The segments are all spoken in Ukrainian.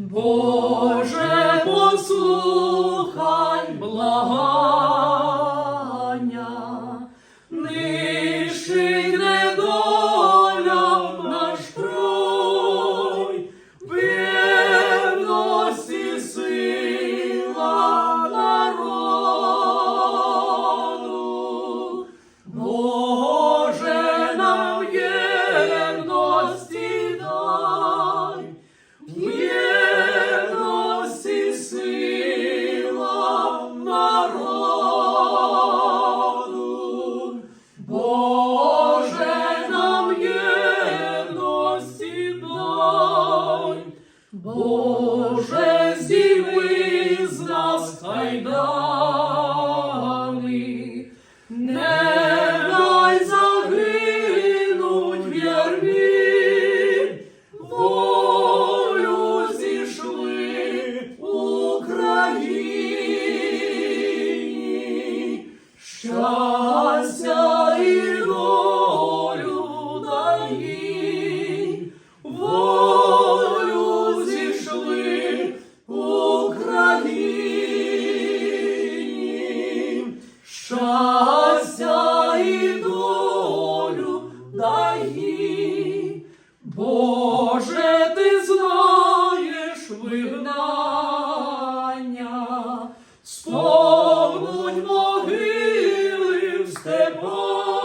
Боже, послухай благання, Боже, нам єдності дай, Боже, зійми з нас кайдани, не дай загинуть в волю зійшли Україні, щастя волю зійшли Україні, щастя і долю дай їй. Боже, ти знаєш вигнання, сповнуть могили в степах,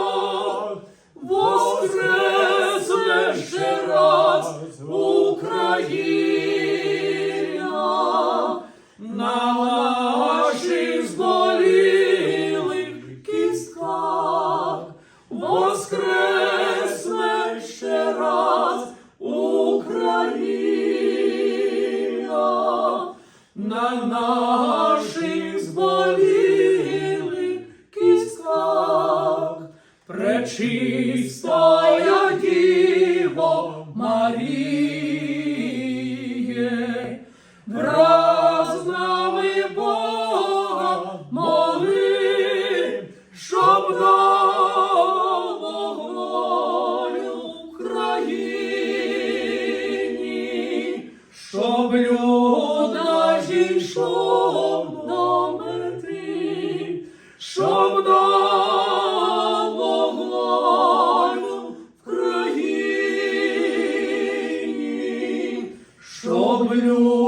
воскресне ще раз Україна, на наших зболілих кістках, пречистая Діво Маріє, Облюда ж до мети, щоб до вогонь в країні, щоб люд.